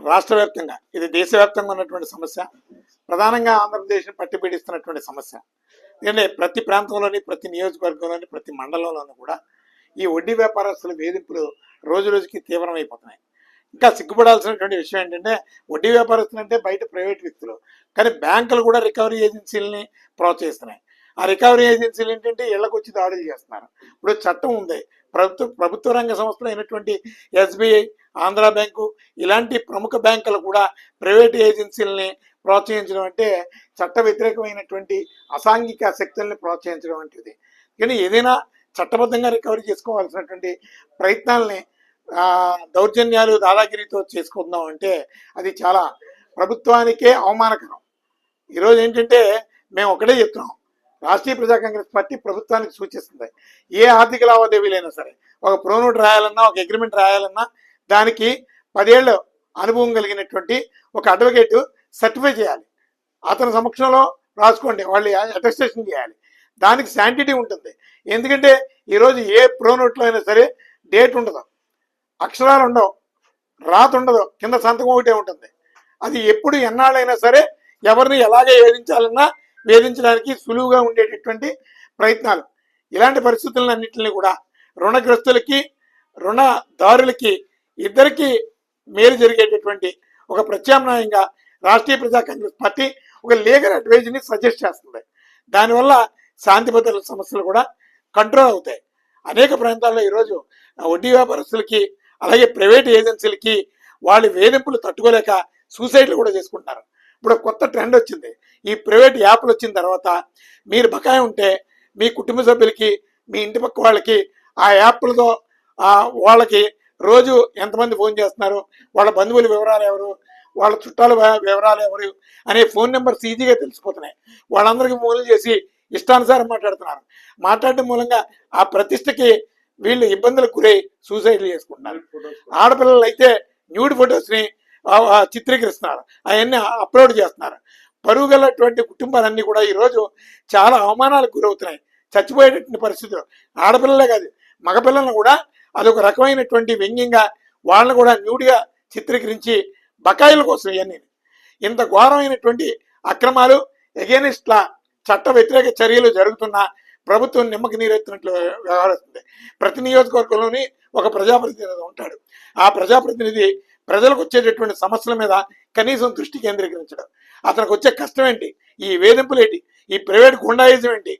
రాష్ట్ర వ్యాప్తంగా ఇది దేశవ్యాప్తంగా ఉన్నటువంటి సమస్య ప్రధానంగా ఆంధ్రప్రదేశ్ని పట్టిపీడిస్తున్నటువంటి సమస్య. దీనిలో ప్రతి ప్రాంతంలోని ప్రతి నియోజకవర్గంలోని ప్రతి మండలంలోనూ కూడా ఈ వడ్డీ వ్యాపారస్తుల వేధింపులు రోజు రోజుకి తీవ్రమైపోతున్నాయి. ఇంకా సిగ్గుపడాల్సినటువంటి విషయం ఏంటంటే వడ్డీ వ్యాపారస్తులు అంటే బయట ప్రైవేట్ వ్యక్తులు కానీ బ్యాంకులు కూడా రికవరీ ఏజెన్సీలని ప్రోత్సహిస్తున్నాయి. ఆ రికవరీ ఏజెన్సీలు ఏంటంటే ఇళ్ళకు వచ్చి దాడులు చేస్తున్నారు. ఇప్పుడు చట్టం ఉంది. ప్రభుత్వ ప్రభుత్వ రంగ సంస్థలు అయినటువంటి ఎస్బీఐ ఆంధ్ర బ్యాంకు ఇలాంటి ప్రముఖ బ్యాంకులు కూడా ప్రైవేట్ ఏజెన్సీలని ప్రోత్సహించడం అంటే చట్ట వ్యతిరేకమైనటువంటి అసాంఘిక శక్తుల్ని ప్రోత్సహించడం వంటిది. కానీ ఏదైనా చట్టబద్ధంగా రికవరీ చేసుకోవాల్సినటువంటి ప్రయత్నాలని దౌర్జన్యాలు దాదాగిరితో చేసుకుందాం అంటే అది చాలా ప్రభుత్వానికే అవమానకరం. ఈరోజు ఏంటంటే మేము ఒకటే చెప్తున్నాం. రాష్ట్రీయ ప్రజా కాంగ్రెస్ పార్టీ ప్రభుత్వానికి సూచిస్తుంది. ఏ ఆర్థిక లావాదేవీలైనా సరే ఒక ప్రోనోట్ రాయాలన్నా ఒక అగ్రిమెంట్ రాయాలన్నా దానికి పదేళ్ళు అనుభవం కలిగినటువంటి ఒక అడ్వకేట్ సర్టిఫై చేయాలి. అతని సమక్షంలో రాసుకోండి వాళ్ళు అటెస్టేషన్ చేయాలి. దానికి శాంటిటీ ఉంటుంది. ఎందుకంటే ఈరోజు ఏ ప్రోనోట్లో అయినా సరే డేట్ ఉండదు. అక్షరాలు ఉండవు. రాత ఉండదు. కింద సంతకం ఒకటే ఉంటుంది. అది ఎప్పుడు ఎన్నాళ్ళైనా సరే ఎవరిని ఎలాగే వేధించాలన్నా వేధించడానికి సులువుగా ఉండేటటువంటి ప్రయత్నాలు. ఇలాంటి పరిస్థితులన్నింటినీ కూడా రుణగ్రస్తులకి రుణదారులకి ఇద్దరికి మేలు జరిగేటటువంటి ఒక ప్రత్యామ్నాయంగా రాష్ట్రీయ ప్రజా కాంగ్రెస్ పార్టీ ఒక లీగల్ అడ్వైజ్ని సజెస్ట్ చేస్తుంది. దానివల్ల శాంతి భద్రతల సమస్యలు కూడా కంట్రోల్ అవుతాయి. అనేక ప్రాంతాల్లో ఈరోజు వడ్డీ వ్యాపారస్తులకి అలాగే ప్రైవేట్ ఏజెన్సీలకి వాళ్ళ వేధింపులు తట్టుకోలేక సూసైడ్లు కూడా చేసుకుంటున్నారు. ఇప్పుడు కొత్త ట్రెండ్ వచ్చింది. ఈ ప్రైవేట్ యాప్లు వచ్చిన తర్వాత మీరు బకాయి ఉంటే మీ కుటుంబ సభ్యులకి మీ ఇంటి పక్క వాళ్ళకి ఆ యాప్లతో వాళ్ళకి రోజు ఎంతమంది ఫోన్ చేస్తున్నారు వాళ్ళ బంధువుల వివరాలు ఎవరు వాళ్ళ చుట్టాల వివరాలు ఎవరు అనే ఫోన్ నెంబర్స్ ఈజీగా తెలిసిపోతున్నాయి. వాళ్ళందరికీ ఫోన్లు చేసి ఇష్టానుసారం మాట్లాడుతున్నారు. మాట్లాడటం మూలంగా ఆ ప్రతిష్టకి వీళ్ళు ఇబ్బందులకు గురై సూసైడ్లు చేసుకుంటున్నారు. ఆడపిల్లలు అయితే న్యూడ్ ఫొటోస్ని చిత్రీకరిస్తున్నారు. అవన్నీ అప్లోడ్ చేస్తున్నారు. పరువు గలటువంటి కుటుంబాలన్నీ కూడా ఈరోజు చాలా అవమానాలకు గురవుతున్నాయి. చచ్చిపోయేటటువంటి పరిస్థితులు. ఆడపిల్లలే కాదు మగపిల్లలను కూడా అదొక రకమైనటువంటి వ్యంగ్యంగా వాళ్ళని కూడా న్యూడ్గా చిత్రీకరించి బకాయిల కోసం ఇవన్నీ. ఇంత ఘోరమైనటువంటి అక్రమాలు ఎగేనిస్ట్ల చట్ట వ్యతిరేక చర్యలు జరుగుతున్నా ప్రభుత్వం నిమ్మకి నీరెత్తినట్లు వ్యవహరిస్తుంది. ప్రతి నియోజకవర్గంలోని ఒక ప్రజాప్రతినిధి ఉంటాడు. ఆ ప్రజాప్రతినిధి ప్రజలకు వచ్చేటటువంటి సమస్యల మీద కనీసం దృష్టి కేంద్రీకరించడం. అతనికి వచ్చే కష్టం ఏంటి ఈ వేధింపులు ఏంటి ఈ ప్రైవేట్ గుండాయిజం ఏంటి?